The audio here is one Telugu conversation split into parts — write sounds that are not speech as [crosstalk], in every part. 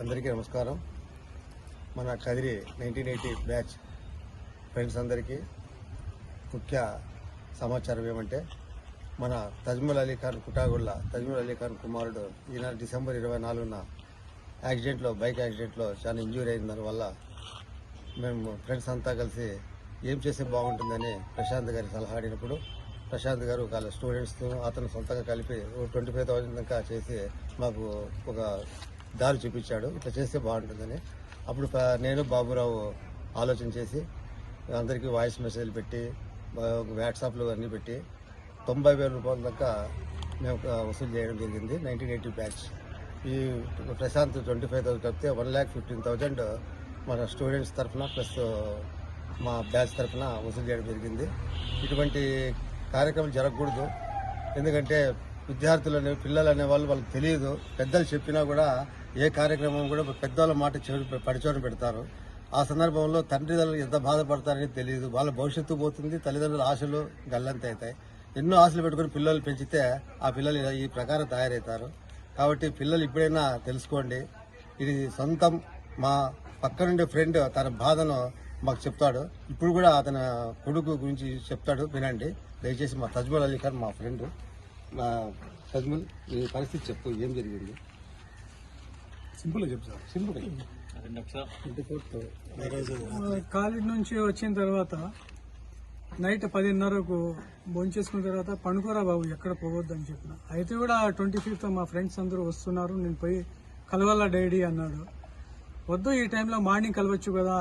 అందరికీ నమస్కారం. మన Kadiri nineteen eighty batch friends అందరికీ ముఖ్య సమాచారం ఏమంటే మన తజ్మల్ అలీ ఖాన్ కుటాగుళ్ళ తజ్మల్ అలీ ఖాన్ కుమారుడు ఈనాడు డిసెంబర్ ఇరవై నాలుగున యాక్సిడెంట్లో బైక్ యాక్సిడెంట్లో చాలా ఇంజ్యూరీ అయిన దానివల్ల మేము ఫ్రెండ్స్ అంతా కలిసి ఏం చేస్తే బాగుంటుందని ప్రశాంత్ గారి సలహా అడిగినప్పుడు ప్రశాంత్ గారు వాళ్ళ స్టూడెంట్స్తో అతను సొంతంగా కలిపి ట్వంటీ ఫైవ్ థౌసండ్ దాకా చేసి మాకు ఒక దారి చూపించాడు. ఇట్లా చేస్తే బాగుంటుందని. అప్పుడు నేను బాబురావు ఆలోచన చేసి అందరికీ వాయిస్ మెసేజ్లు పెట్టి వాట్సాప్లు అన్నీ పెట్టి తొంభై వేల రూపాయల దాకా మేము ఒక వసూలు చేయడం జరిగింది. Nineteen eighty batch. ఈ ప్రశాంత్ ట్వంటీ ఫైవ్ థౌసండ్ కప్పితే వన్ ల్యాక్ ఫిఫ్టీన్ థౌజండ్ మన స్టూడెంట్స్ తరఫున ప్లస్ మా బ్యాచ్ తరఫున వసూలు చేయడం జరిగింది. ఇటువంటి కార్యక్రమం జరగకూడదు. ఎందుకంటే విద్యార్థులు అనే పిల్లలు అనే వాళ్ళు వాళ్ళకి తెలియదు. పెద్దలు చెప్పినా కూడా ఏ కార్యక్రమం కూడా పెద్దవాళ్ళ మాట చెడు పడిచోని పెడతారు. ఆ సందర్భంలో తండ్రిదండ్రులు ఎంత బాధపడతారని తెలియదు వాళ్ళ భవిష్యత్తు పోతుంది తల్లిదండ్రుల ఆశలు గల్లంత అవుతాయి. ఎన్నో ఆశలు పెట్టుకుని పిల్లలు పెంచితే ఆ పిల్లలు ఈ ప్రకారం తయారవుతారు. కాబట్టి పిల్లలు ఇప్పుడైనా తెలుసుకోండి. ఇది సొంతం మా పక్కనుండే ఫ్రెండ్ తన బాధను మాకు చెప్తాడు. ఇప్పుడు కూడా అతని కొడుకు గురించి చెప్తాడు. వినండి. దయచేసి మా తజ్మల్ అలీ ఖాన్ మా ఫ్రెండ్. మా తజ్మల్ ఈ పరిస్థితి చెప్పు ఏం జరిగింది? సింపుల్ చెప్పు సార్ సింపుల్ కాలేజ్ నుంచి వచ్చిన తర్వాత నైట్ పదిన్నరకు భోంచేసుకున్న తర్వాత పండుకోరా బాబు ఎక్కడ పోవద్దని చెప్పిన. అయితే కూడా ట్వంటీ ఫిఫ్త్ మా ఫ్రెండ్స్ అందరూ వస్తున్నారు నేను పోయి కలవాల డైడీ అన్నాడు. వద్దు ఈ టైంలో మార్నింగ్ కలవచ్చు కదా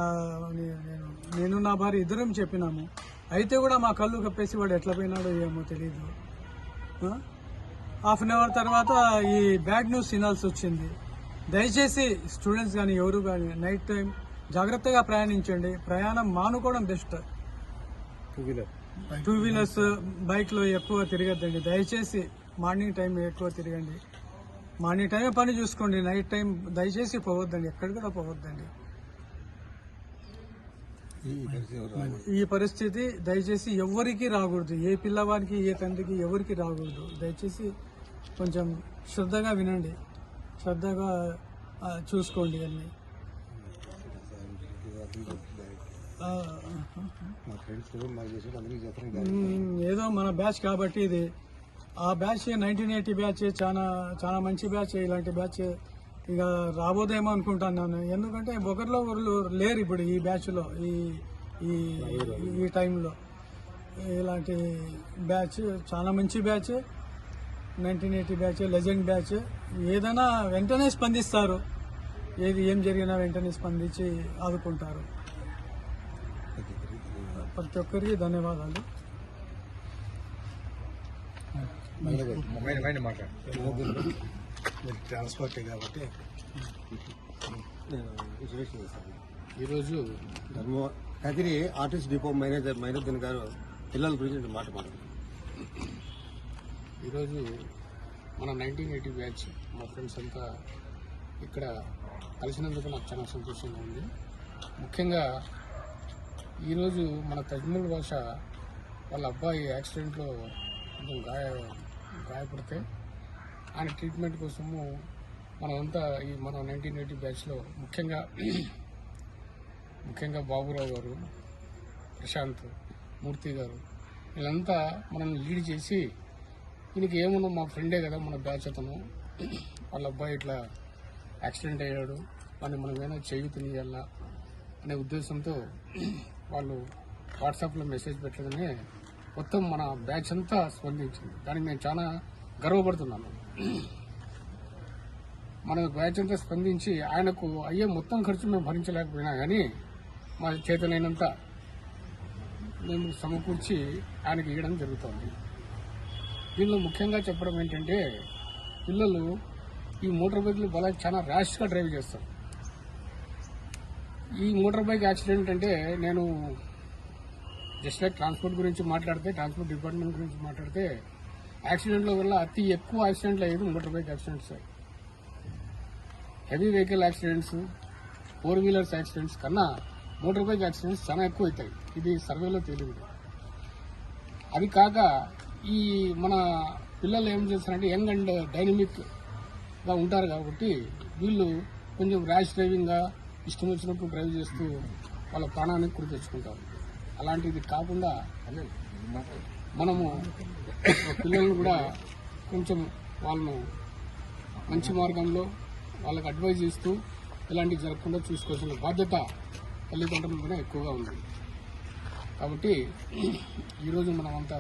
అని నేను నేను నా భార్య ఇద్దరం చెప్పినాము. అయితే కూడా మా కళ్ళు కప్పేసి వాడు ఎట్లా పోయినాడో ఏమో తెలియదు హాఫ్ అన్ అవర్ తర్వాత ఈ బ్యాడ్ న్యూస్ వినాల్సి వచ్చింది. దయచేసి స్టూడెంట్స్ కానీ ఎవరు కానీ నైట్ టైం జాగ్రత్తగా ప్రయాణించండి. ప్రయాణం మానుకోవడం best two wheeler two wheelers బైక్లో ఎక్కువ తిరగద్దండి. దయచేసి మార్నింగ్ టైం ఎక్కువ తిరగండి. మార్నింగ్ టైం పని చూసుకోండి. నైట్ టైం దయచేసి పోవద్దండి. ఎక్కడ కూడా పోవద్దండి. ఈ పరిస్థితి దయచేసి ఎవరికి రాకూడదు? ఏ పిల్లవాడికి ఏ తండ్రికి ఎవరికి రాకూడదు? దయచేసి కొంచెం శ్రద్ధగా వినండి. శ్రద్ధగా చూసుకోండి అన్ని. ఏదో మన బ్యాచ్ కాబట్టి ఇది. ఆ బ్యాచ్ నైన్టీన్ ఎయిటీ బ్యాచ్ చాలా చాలా మంచి బ్యాచ్ ఇలాంటి బ్యాచ్ ఇక రాబోదేమో అనుకుంటున్నాను. ఎందుకంటే ఒకరిలో ఒకరు లేరు ఇప్పుడు ఈ బ్యాచ్లో ఈ ఈ ఈ టైంలో. ఇలాంటి బ్యాచ్ చాలా మంచి batch nineteen eighty batch legend batch. ఏదైనా వెంటనే స్పందిస్తారు. ఏది ఏం జరిగినా వెంటనే స్పందించి ఆదుకుంటారు. ప్రతి ఒక్కరికి ధన్యవాదాలు. ట్రాన్స్పోర్ట్ కాబట్టి. నేను ఈరోజు ధర్మ Kadiri artist depot manager Mainuddin గారు పిల్లల గురించి నేను మాట మాట్లాడు ఈరోజు మన నైన్టీన్ ఎయిటీ బ్యాచ్ మా ఫ్రెండ్స్ అంతా ఇక్కడ కలిసినందుకు నాకు చాలా సంతోషంగా ఉంది. ముఖ్యంగా ఈరోజు మన తజ్మూల్ భాష వాళ్ళ అబ్బాయి యాక్సిడెంట్లో కొంచెం గాయ గాయపడితే ఆయన ట్రీట్మెంట్ కోసము మనమంతా ఈ మన నైన్టీన్ ఎయిటీ బ్యాచ్లో ముఖ్యంగా [clears throat] ముఖ్యంగా బాబురావు గారు ప్రశాంత్ మూర్తి గారు వీళ్ళంతా మనల్ని లీడ్ చేసి ఈయనకి ఏమన్నా మా ఫ్రెండే కదా మన బ్యాచ్ అతను. [clears throat] వాళ్ళ అబ్బాయి ఇట్లా యాక్సిడెంట్ అయ్యాడు. వాడిని మనం ఏమైనా చేయుతనియాలా అనే ఉద్దేశంతో [clears throat] వాళ్ళు వాట్సాప్లో మెసేజ్ పెట్టగానే మొత్తం మన బ్యాచ్ అంతా స్పందించింది. దానికి మేము చాలా గర్వపడుతున్నాను. మన బ్యాచ్ స్పందించి ఆయనకు అయ్యే మొత్తం ఖర్చు మేము భరించలేకపోయినా కానీ మా చేతనైనంత మేము సమకూర్చి ఆయనకి ఇవ్వడం జరుగుతుంది. దీనిలో ముఖ్యంగా చెప్పడం ఏంటంటే పిల్లలు ఈ మోటార్ బైక్లు బలా చాలా ర్యాష్గా డ్రైవ్ చేస్తారు. ఈ మోటార్ బైక్ యాక్సిడెంట్ అంటే నేను జస్ట్ లైక్ ట్రాన్స్పోర్ట్ గురించి మాట్లాడితే ట్రాన్స్పోర్ట్ డిపార్ట్మెంట్ గురించి మాట్లాడితే యాక్సిడెంట్ల వల్ల అతి ఎక్కువ యాక్సిడెంట్లు అయ్యేది motor bike accidents. Heavy vehicle accidents four wheelers accidents కన్నా మోటార్ బైక్ యాక్సిడెంట్స్ చాలా ఎక్కువ అవుతాయి ఇది సర్వేలో తేలింది అది కాక ఈ మన పిల్లలు ఏం చేస్తారంటే యంగ్ అండ్ డైనమిక్గా ఉంటారు కాబట్టి వీళ్ళు కొంచెం ర్యాష్ డ్రైవింగ్గా ఇష్టం వచ్చినప్పుడు డ్రైవ్ చేస్తూ వాళ్ళ ప్రాణానికి గురి తెచ్చుకుంటారు. అలాంటిది కాకుండా అదే. మనము పిల్లలను కూడా కొంచెం వాళ్ళను మంచి మార్గంలో వాళ్ళకి అడ్వైజ్ చేస్తూ ఇలాంటివి జరగకుండా చూసుకోవాల్సిన బాధ్యత తల్లిదండ్రుల మీద ఎక్కువగా ఉంది. కాబట్టి ఈరోజు మనమంతా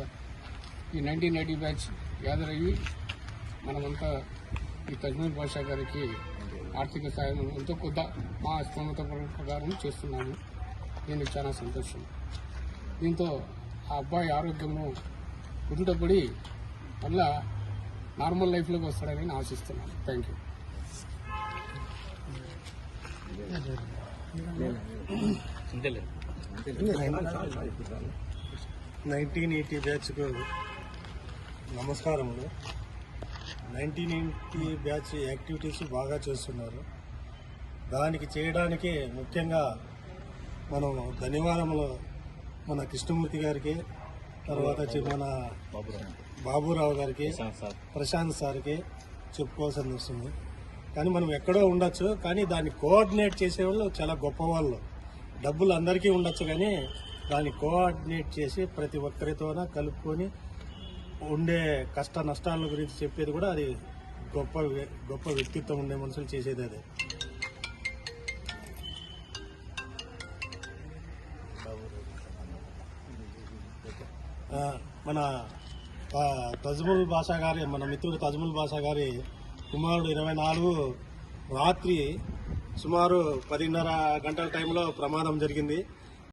ఈ నైన్టీన్ ఎయిటీ బ్యాచ్ గ్యాదర్ అయ్యి మనమంతా ఈ తజ్మీర్ బాషా గారికి ఆర్థిక సాయం ఎంతో కొద్ద మా స్తోమత ప్రకారం చేస్తున్నాము. దీనికి చాలా సంతోషం. దీంతో ఆ అబ్బాయి ఆరోగ్యము కుదుటపడి మళ్ళా నార్మల్ లైఫ్లోకి వస్తాడని నేను ఆశిస్తున్నాను. థ్యాంక్ యూ నైన్టీన్ ఎయిటీ బ్యాచ్కు నమస్కారములు. నైన్టీన్ ఎయిటీ బ్యాచ్ యాక్టివిటీస్ బాగా చేస్తున్నారు. దానికి చేయడానికి ముఖ్యంగా మనం ధన్యవాదములు మన కృష్ణమూర్తి గారికి తర్వాత మన బాబురావు గారికి ప్రశాంత్ సార్కి చెప్పుకోవాల్సింది వస్తుంది కానీ మనం ఎక్కడో ఉండొచ్చు కానీ దాన్ని కోఆర్డినేట్ చేసేవాళ్ళు చాలా గొప్పవాళ్ళు. డబ్బులు అందరికీ ఉండొచ్చు కానీ దాన్ని కోఆర్డినేట్ చేసి ప్రతి ఒక్కరితోన కలుపుకొని ఉండే కష్ట నష్టాల గురించి చెప్పేది కూడా అది గొప్ప గొప్ప వ్యక్తిత్వం ఉండే మనుషులు చేసేది అదే. మన తజ్ముల్ బాషా గారి మన మిత్రుడు తజ్ముల్ బాషా గారి కుమారుడు ఇరవై నాలుగు రాత్రి సుమారు పదిన్నర గంటల టైంలో ప్రమాదం జరిగింది.